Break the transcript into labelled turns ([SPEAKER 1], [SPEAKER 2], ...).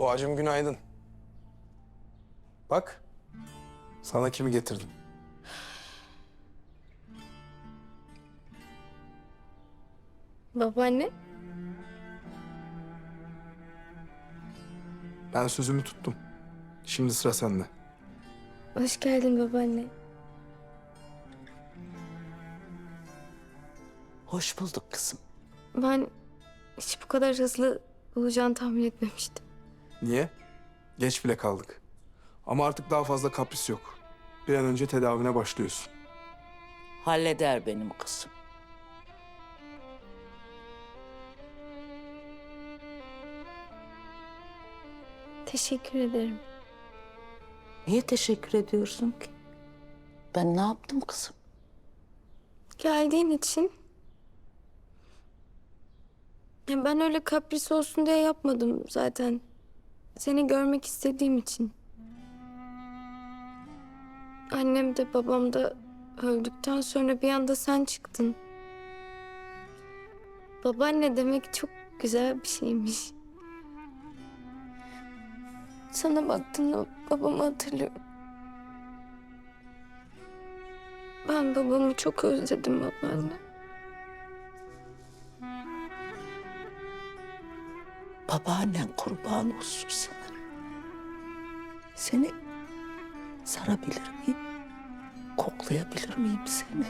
[SPEAKER 1] Doğacığım günaydın. Bak, sana kimi getirdim.
[SPEAKER 2] Babaanne.
[SPEAKER 1] Ben sözümü tuttum. Şimdi sıra sende.
[SPEAKER 2] Hoş geldin babaanne.
[SPEAKER 3] Hoş bulduk kızım.
[SPEAKER 2] Ben hiç bu kadar hızlı olacağını tahmin etmemiştim.
[SPEAKER 1] Niye? Geç bile kaldık. Ama artık daha fazla kapris yok. Bir an önce tedavine başlıyorsun.
[SPEAKER 3] Halleder benim kızım.
[SPEAKER 2] Teşekkür ederim.
[SPEAKER 3] Niye teşekkür ediyorsun ki? Ben ne yaptım kızım?
[SPEAKER 2] Geldiğin için. Ya ben öyle kapris olsun diye yapmadım zaten. Seni görmek istediğim için. Annem de babam da öldükten sonra bir anda sen çıktın. Babaanne demek çok güzel bir şeymiş. Sana baktığımda babamı hatırlıyorum. Ben babamı çok özledim babaanne.
[SPEAKER 3] Babaannen kurban olsun sana. Seni sarabilir miyim? Koklayabilir miyim seni?